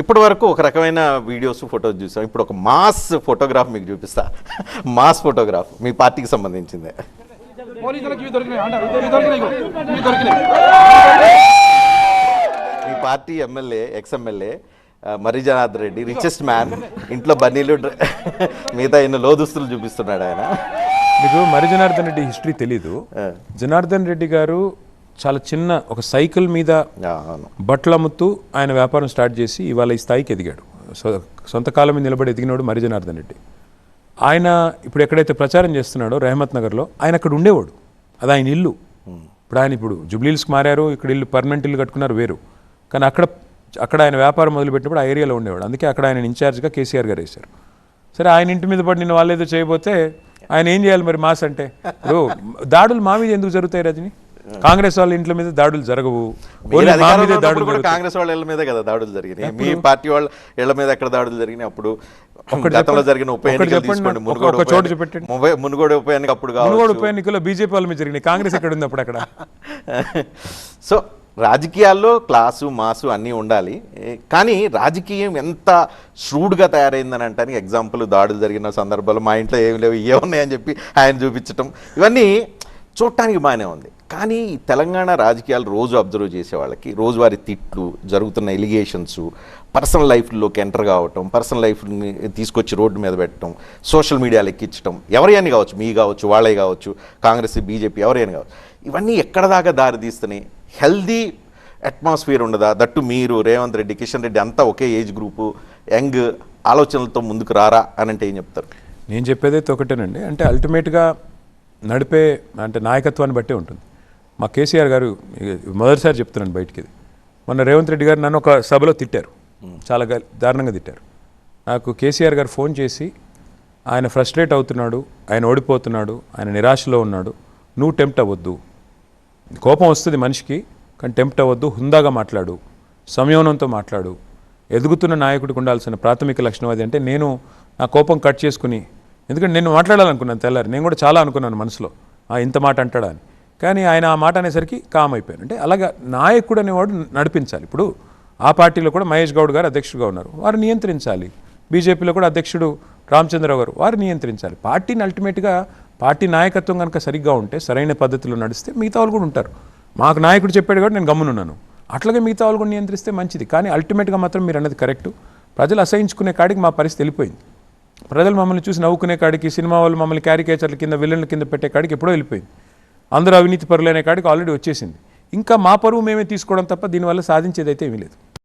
ఇప్పటి వరకు ఒక రకమైన వీడియోస్ ఫొటోస్ చూసాం. ఇప్పుడు ఒక మాస్ ఫోటోగ్రాఫ్ మీకు చూపిస్తా. మాస్ ఫోటోగ్రాఫ్ మీ పార్టీకి సంబంధించిందే. మీ party MLA ex MLA Marri Janardhan Reddy richest man ఇంట్లో బన్నీలు మిగతా ఎన్నో లోదుస్తులు చూపిస్తున్నాడు ఆయన. మీకు మరి జనార్దన్ రెడ్డి హిస్టరీ తెలీదు. జనార్దన్ రెడ్డి గారు చాలా చిన్న ఒక సైకిల్ మీద బట్టలు అమ్ముతూ ఆయన వ్యాపారం స్టార్ట్ చేసి ఇవాళ ఈ స్థాయికి ఎదిగాడు. సో సొంత కాలం మీద నిలబడి ఎదిగినోడు మరి జనార్దన్ రెడ్డి. ఆయన ఇప్పుడు ఎక్కడైతే ప్రచారం చేస్తున్నాడో రెహమత్ నగర్లో ఆయన అక్కడ ఉండేవాడు. అది ఆయన ఇల్లు. ఇప్పుడు ఆయన ఇప్పుడు జుబ్లీల్స్కి మారారు ఇక్కడ ఇల్లు పర్మనెంట్ ఇల్లు కట్టుకున్నారు వేరు. కానీ అక్కడ అక్కడ ఆయన వ్యాపారం మొదలుపెట్టినప్పుడు ఆ ఏరియాలో ఉండేవాడు. అందుకే అక్కడ ఆయన ఇన్ఛార్జ్గా కేసీఆర్ గారు వేశారు. సరే ఆయన ఇంటి మీద పడి నిన్ను వాళ్ళు ఏదో చేయబోతే ఆయన ఏం చేయాలి మరి మాస్ అంటే? దాడులు మా మీద ఎందుకు జరుగుతాయి రజని? కాంగ్రెస్ వాళ్ళ ఇంట్ల మీద దాడులు జరగవు. దాడులు. కాంగ్రెస్ వాళ్ళ ఇళ్ళ మీద కదా దాడులు జరిగినాయి. మీ పార్టీ వాళ్ళ ఇళ్ళ మీద ఎక్కడ దాడులు జరిగినాయి? అప్పుడు గతంలో చెప్పండి. జరిగిన ఉప ఎన్నికలు చెప్పండి. తీసుకోండి. మునుగోడు చోటు. మునుగో- మునుగోడు ఉప ఎన్నిక అప్పుడు మునుగోడు ఉప ఎన్నికల్లో బీజేపీ వాళ్ళ మీద జరిగినాయి. కాంగ్రెస్ ఎక్కడ ఉంది అప్పుడు అక్కడ సో రాజకీయాల్లో క్లాసు మాసు అన్నీ ఉండాలి. ఏ, కానీ రాజకీయం ఎంత ష్రూడ్గా తయారైందని అంటానికి ఎగ్జాంపుల్ దాడులు జరిగిన సందర్భాలు మా ఇంట్లో ఏమి లేవు ఏ ఉన్నాయని చెప్పి ఆయన చూపించటం. ఇవన్నీ చూడటానికి బాగానే ఉంది. కానీ ఈ తెలంగాణ రాజకీయాలు రోజు అబ్జర్వ్ చేసే వాళ్ళకి రోజువారి తిట్లు జరుగుతున్న ఎలిగేషన్స్ పర్సనల్ లైఫ్లోకి ఎంటర్ కావటం పర్సనల్ లైఫ్ని తీసుకొచ్చి రోడ్డు మీద పెట్టడం సోషల్ మీడియాలో ఎక్కించడం ఎవరైనా కావచ్చు మీ కావచ్చు వాళ్ళే కావచ్చు కాంగ్రెస్ బీజేపీ ఎవరైనా కావచ్చు ఇవన్నీ ఎక్కడ దాకా దారి తీస్తున్నాయి? హెల్దీ అట్మాస్ఫియర్ ఉండదా? దట్టు మీరు రేవంత్ రెడ్డి కిషన్ రెడ్డి అంతా ఒకే ఏజ్ గ్రూపు యంగ్ ఆలోచనలతో ముందుకు రారా అని అంటే ఏం చెప్తారు? నేను చెప్పేదైతే ఒకటేనండి. అంటే అల్టిమేట్గా నడిపే అంటే నాయకత్వాన్ని బట్టే ఉంటుంది. మా కేసీఆర్ గారు మొదటిసారి చెప్తున్నాను బయటికి. ఇది మొన్న రేవంత్ రెడ్డి గారు నన్ను ఒక సభలో తిట్టారు. చాలా దారుణంగా తిట్టారు. నాకు కేసీఆర్ గారు ఫోన్ చేసి ఆయన ఫ్రస్ట్రేట్ అవుతున్నాడు ఆయన ఓడిపోతున్నాడు ఆయన నిరాశలో ఉన్నాడు నువ్వు టెంప్ట్ అవ్వద్దు. కోపం వస్తుంది మనిషికి కానీ టెంప్ట్ అవ్వద్దు హుందాగా మాట్లాడు సంయమనంతో మాట్లాడు. ఎదుగుతున్న నాయకుడికి ఉండాల్సిన ప్రాథమిక లక్షణం అది అంటే నేను నా కోపం కట్ చేసుకుని ఎందుకంటే నేను మాట్లాడాలనుకున్నాను తెల్లారి. నేను కూడా చాలా అనుకున్నాను మనసులో. "ఆ, ఇంత మాట అంటాడా అని. కానీ ఆయన ఆ మాట అనేసరికి కామ్ అయిపోయాను అంటే అలాగా నాయకుడు అనేవాడు నడిపించాలి. ఇప్పుడు ఆ పార్టీలో కూడా మహేష్ గౌడ్ గారు అధ్యక్షుడుగా ఉన్నారు. వారు నియంత్రించాలి. బీజేపీలో కూడా అధ్యక్షుడు రామచంద్రరావు గారు వారు నియంత్రించాలి. పార్టీని అల్టిమేట్గా పార్టీ నాయకత్వం కనుక సరిగ్గా ఉంటే సరైన పద్ధతిలో నడిస్తే మిగతా వాళ్ళు కూడా ఉంటారు. మాకు నాయకుడు చెప్పాడు కాబట్టి నేను గమ్మునున్నాను. అట్లాగే మిగతా వాళ్ళు కూడా నియంత్రిస్తే మంచిది. కానీ అల్టిమేట్గా మాత్రం మీరు అన్నది కరెక్ట్ ప్రజలు అసహించుకునే కాడికి మా పరిస్థితి వెళ్ళిపోయింది. ప్రజలు మమ్మల్ని చూసి నవ్వుకునే కాడికి సినిమా వాళ్ళు మమ్మల్ని క్యారికేచర్ల కింద విలన్ల కింద పెట్టే కాడికి ఎప్పుడో వెళ్ళిపోయింది. అందరూ అవినీతి పరులైన కాడికి ఆల్రెడీ వచ్చేసింది. ఇంకా మా పరువు మేమే తీసుకోవడం తప్ప దీనివల్ల సాధించేదైతే ఏమీ లేదు.